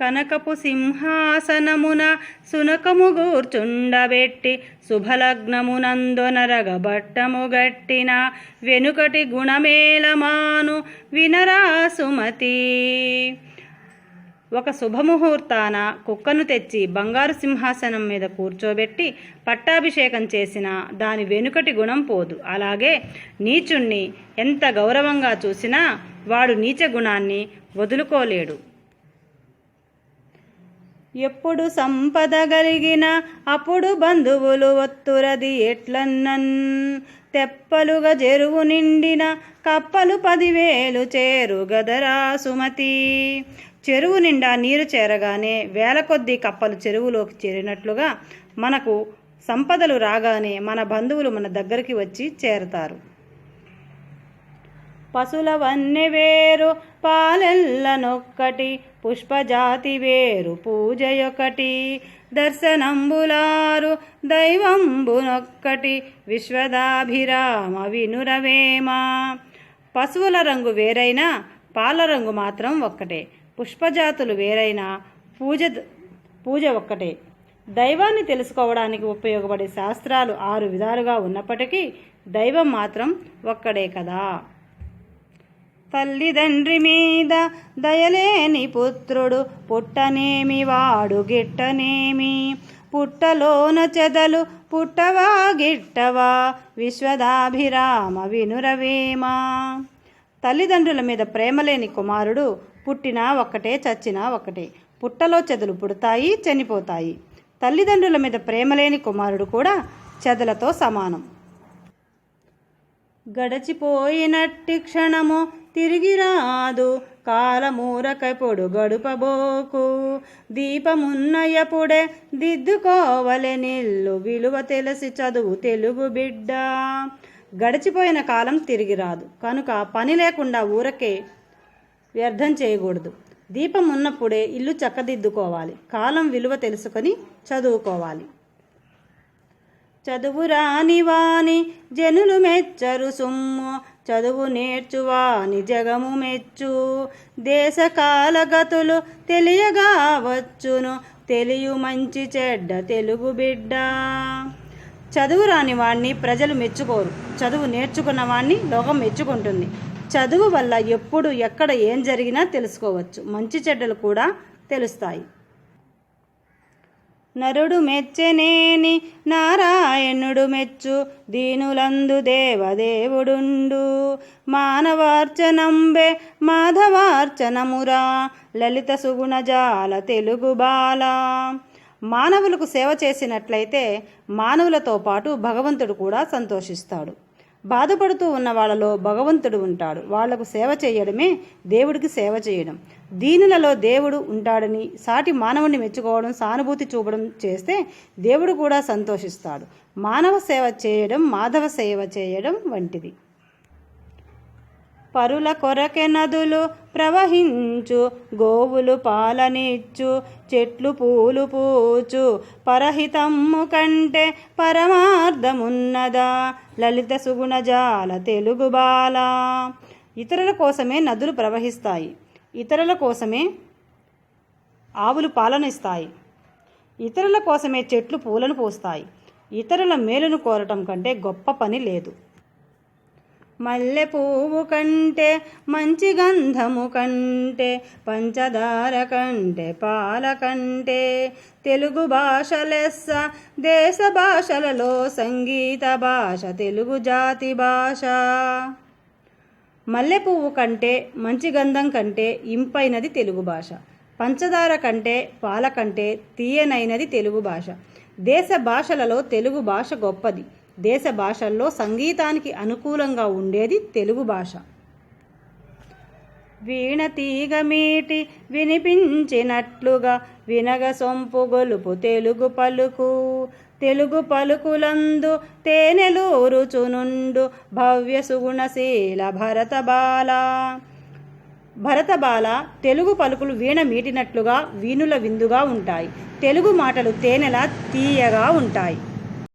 కనకపు సింహాసనమున సునకము గూర్చుండబెట్టి శుభలగ్నమునందొనరగబట్టము గట్టిన వెనుకటి గుణమేలమాను వినరా సుమతి ఒక శుభముహూర్తాన కుక్కను తెచ్చి బంగారు సింహాసనం మీద కూర్చోబెట్టి పట్టాభిషేకం చేసిన దాని వెనుకటి గుణం పోదు. అలాగే నీచుణ్ణి ఎంత గౌరవంగా చూసినా వాడు నీచ గుణాన్ని వదులుకోలేడు. ఎప్పుడు సంపద కలిగిన అప్పుడు బంధువులు ఒత్తురది ఎట్లన్నన్? తెప్పలుగా చెరువు నిండిన కప్పలు పదివేలు చేరు గదరా సుమతి చెరువు నిండా నీరు చేరగానే వేల కొద్దీ కప్పలు చెరువులోకి చేరినట్లుగా మనకు సంపదలు రాగానే మన బంధువులు మన దగ్గరికి వచ్చి చేరతారు. పశుల వన్నె వేరు పాలెల్లనొక్కటి పుష్పజాతి వేరు పూజయొకటి దర్శనంబులారు దైవంబునొక్కటి విశ్వదాభిరామ వినురవేమ. పశువుల రంగు వేరైనా పాల రంగు మాత్రం ఒక్కటే పుష్పజాతులు వేరైనా పూజ పూజ ఒక్కటే. దైవాన్ని తెలుసుకోవడానికి ఉపయోగపడే శాస్త్రాలు ఆరు విధాలుగా ఉన్నప్పటికీ దైవం మాత్రం ఒక్కడే కదా. తల్లిదండ్రి మీద దయలేని పుత్రుడు పుట్టనేమి వాడు గిట్టనేమి? పుట్టలోన చెదలు పుట్టవా గిట్టవా? విశ్వదాభిరామ వినురవేమా? తల్లిదండ్రుల మీద ప్రేమలేని కుమారుడు పుట్టినా ఒక్కటే చచ్చినా ఒకటే పుట్టలో చెదలు పుడతాయి చనిపోతాయి. తల్లిదండ్రుల మీద ప్రేమలేని కుమారుడు కూడా చెదలతో సమానం. గడచిపోయినట్టి క్షణము తిరిగి రాదు కాలమూరకప్పుడు గడుపబోకు దీపమున్నయపుడే దిద్దుకోవలె నిల్లు విలువ తెలిసి చదువు తెలుగు బిడ్డ. గడిచిపోయిన కాలం తిరిగి రాదు కనుక పని లేకుండా ఊరకే వ్యర్థం చేయకూడదు. దీపం ఉన్నప్పుడే ఇల్లు చక్కదిద్దుకోవాలి. కాలం విలువ తెలుసుకొని చదువుకోవాలి. చదువు రాని వాని జనులు మెచ్చరు సుమ్ము. చదువు నేర్చువా జగము మెచ్చు. దేశ కాలగతులు తెలియగా వచ్చును తెలియు మంచి చెడ్డ తెలుగు బిడ్డ. చదువు రాని వాణ్ణి ప్రజలు మెచ్చుకోరు. చదువు నేర్చుకున్న వాణ్ణి లోకం మెచ్చుకుంటుంది. చదువు వల్ల ఎప్పుడు ఎక్కడ ఏం జరిగినా తెలుసుకోవచ్చు. మంచి చెడ్డలు కూడా తెలుస్తాయి. నరుడు మెచ్చెనేని నారాయణుడు మెచ్చు దీనులందు దేవదేవుడుండు. మానవార్చనంబే మాధవార్చనమురా లలిత సుగుణజాల తెలుగు బాల. మానవులకు సేవ చేసినట్లయితే మానవులతో పాటు భగవంతుడు కూడా సంతోషిస్తాడు. బాధపడుతూ ఉన్న వాళ్ళలో భగవంతుడు ఉంటాడు. వాళ్ళకు సేవ చేయడమే దేవుడికి సేవ చేయడం. దీనులలో దేవుడు ఉంటాడని సాటి మానవుని మెచ్చుకోవడం సానుభూతి చూపడం చేస్తే దేవుడు కూడా సంతోషిస్తాడు. మానవ సేవ చేయడం మాధవ సేవ చేయడం వంటిది. పరుల కొరకె నదులు ప్రవహించు గోవులు పాలనిచ్చు చెట్లు పూలు పూచు. పరహితమ్ము కంటే పరమార్థమున్నదా? లలిత సుగుణజాల తెలుగు బాల. ఇతరుల కోసమే నదులు ప్రవహిస్తాయి. ఇతరుల కోసమే ఆవులు పాలనిస్తాయి. ఇతరుల కోసమే చెట్లు పూలను పూస్తాయి. ఇతరుల మేలును కోరటం కంటే గొప్ప పని లేదు. మల్లె పువ్వు కంటే మంచి గంధము కంటే పంచదార కంటే పాల కంటే. తెలుగు భాష లెస్స దేశ భాషలలో సంగీత భాష తెలుగు జాతి భాష. మల్లె పువ్వు కంటే మంచి గంధం కంటే ఇంపైనది తెలుగు భాష. పంచదార కంటే పాల కంటే తీయనైనది తెలుగు భాష. దేశ భాషలలో తెలుగు భాష గొప్పది. దేశ భాషల్లో సంగీతానికి అనుకూలంగా ఉండేది తెలుగు భాష. వీణ తీగ మీటి వినిపించినట్లుగా వినగ సొంపు గొలుపు తెలుగు పలుకు. తెలుగు పలుకులందు తేనెలూరుచునుండు భవ్య సుగుణశీల భరత బాల భరత బాల తెలుగు పలుకులు వీణ మీటినట్లుగా వీణుల విందుగా ఉంటాయి. తెలుగు మాటలు తేనెలా తీయగా ఉంటాయి.